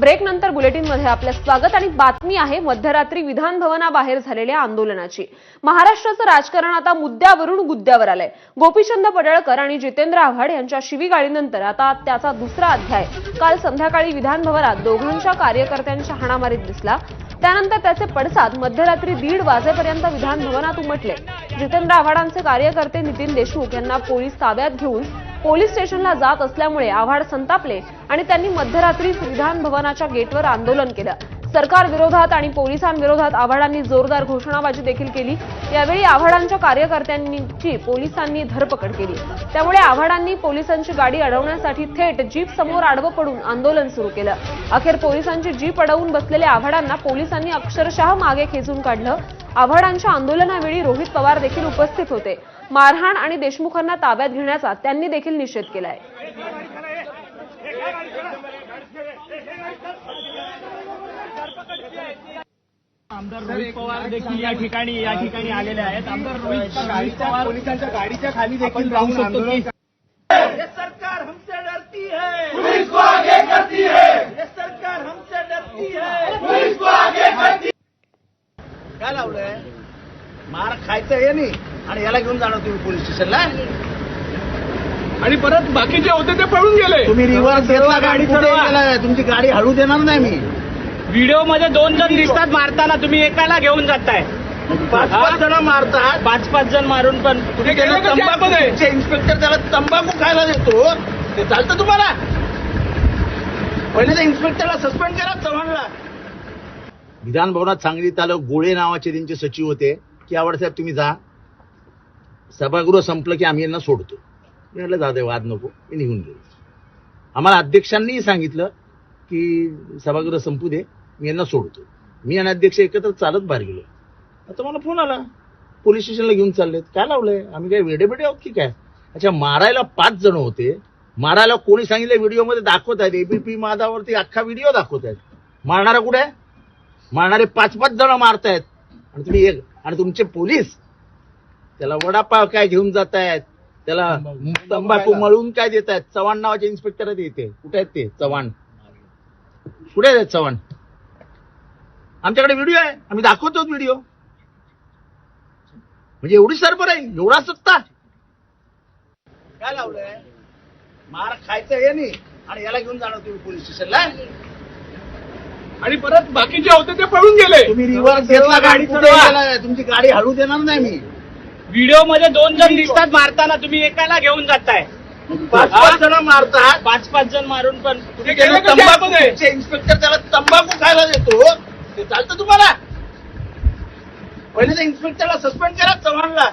Break नंतर बुलेटिनमध्ये आपलं स्वागत आणि बातमी आहे मध्यरात्री विधान भवनाबाहेर झालेल्या आंदोलनाची. महाराष्ट्राचं राजकारण आता मुद्द्यावरून गुद्द्यावर आलंय. गोपीचंद पडळकर आणि जितेंद्र आव्हाड यांच्या शिवीगाळीनंतर आता त्याचा दुसरा अध्याय. काल संध्याकाळी विधान भवनात दोघांच्या कार्यकर्त्यांच्या हाणामारीत दिसला. त्यानंतर त्याचे पडसाद मध्यरात्री दीड वाजेपर्यंत विधान भवनात उमटले. जितेंद्र आव्हाडांचे कार्यकर्ते नितीन देशमुख यांना पोलीस ताब्यात घेऊन पोलीस स्टेशनला जात असल्यामुळे आव्हाड संतापले आणि त्यांनी मध्यरात्रीच विधान भवनाच्या गेटवर आंदोलन केलं. सरकार विरोधात आणि पोलिसांविरोधात आव्हाडांनी जोरदार घोषणाबाजी देखील केली. यावेळी आव्हाडांच्या कार्यकर्त्यांची पोलिसांनी धरपकड केली. त्यामुळे आव्हाडांनी पोलिसांची गाडी अडवण्यासाठी थेट जीप समोर आडवं पडून आंदोलन सुरू केलं. अखेर पोलिसांची जीप अडवून बसलेल्या आव्हाडांना पोलिसांनी अक्षरशः मागे खेचून काढलं. आव्हाडांच्या आंदोलनावेळी रोहित पवार देखील उपस्थित होते. मारहाण आणि देशमुखांना ताब्यात घेण्याचा त्यांनी देखील निषेध केलाय. आमदार रोहित पवार देखील या ठिकाणी या ठिकाणी आलेले आहेत. आमदार रोहित रोहित पवार पोलिसांच्या गाडीच्या खाली देखील जाऊन शकतो की ये सरकार हमसे डरती है। पुलिस को आगे करती है। ये सरकार हमसे डरती है। पुलिस को आगे करती काय लावलंय? मार खायचं हे नाही. आणि याला घेऊन जाणार तुम्ही पोलीस स्टेशनला? आणि परत बाकीचे होते ते पळून गेले. तुम्ही रिव्हर्स घेतला गाडी गेलाय? तुमची गाडी हळू देणार नाही मी. व्हिडिओमध्ये दोन जण दिसतात मारताना तुम्ही एकाला घेऊन जाताय. पाच पाच जण मारतात. पाच पाच जण मारून पण तुम्ही त्याला तंबाखू इन्स्पेक्टर त्याला तंबाखू खायला देतो. ते चालतं तुम्हाला? पहिले त्या इन्स्पेक्टरला सस्पेंड करा चव्हाणला. विधान भवनात सांगलीत आलं गोळे नावाचे त्यांचे सचिव होते. की आवडसाहेब तुम्ही जा. सभागृह संपलं की आम्ही यांना सोडतो. मी म्हटलं दे वाद नको. मी निघून गेलो. आम्हाला अध्यक्षांनीही सांगितलं. की सभागृह संपू दे मी यांना सोडतो. मी आणि अध्यक्ष एकत्र चालत बाहेर गेलो. आता मला फोन आला. पोलीस स्टेशनला घेऊन चाललेत. काय लावलंय? आम्ही काय वेडे बेडे आहोत की काय? अच्छा मारायला पाच जण होते. मारायला कोणी सांगितलं व्हिडिओमध्ये दाखवत आहेत. एबीपी माधावरती अख्खा व्हिडिओ दाखवत आहेत. मारणारा कुठे आहे? मारणारे पाच पाच जण मारतायत. आणि तुम्ही एक आणि तुमचे पोलीस त्याला वडापाव काय घेऊन जात आहेत त्याला तंबाखू मळून काय देत आहेत चव्हाण नावाचे इन्स्पेक्टर आहेत इथे. कुठे आहेत ते? चव्हाण. कुठे आहेत चव्हाण? आमच्याकडे व्हिडिओ आहे. आम्ही दाखवतो व्हिडिओ म्हणजे एवढी सरबर आहे. एवढा सत्ता. काय लावलंय? मार खायचं हे नाही. आणि याला घेऊन जाणार तुम्ही पोलीस स्टेशनला आणि परत बाकीचे होते ते पळून गेले. तुम्ही रिव्हर्स घेतला गाडी? तुमची गाडी हळू देणार नाही मी. व्हिडिओमध्ये दोन जण दिसतात मारताना. तुम्ही एकाला घेऊन जाताय. पाच पाच जण मारतात. पाच पाच जण मारून पण तुम्ही त्याला तंबाखू इन्स्पेक्टर त्याला तंबाखू खायला देतो. ते चालतं तुम्हाला. पहिले त्या इन्स्पेक्टरला सस्पेंड करा चव्हाणला.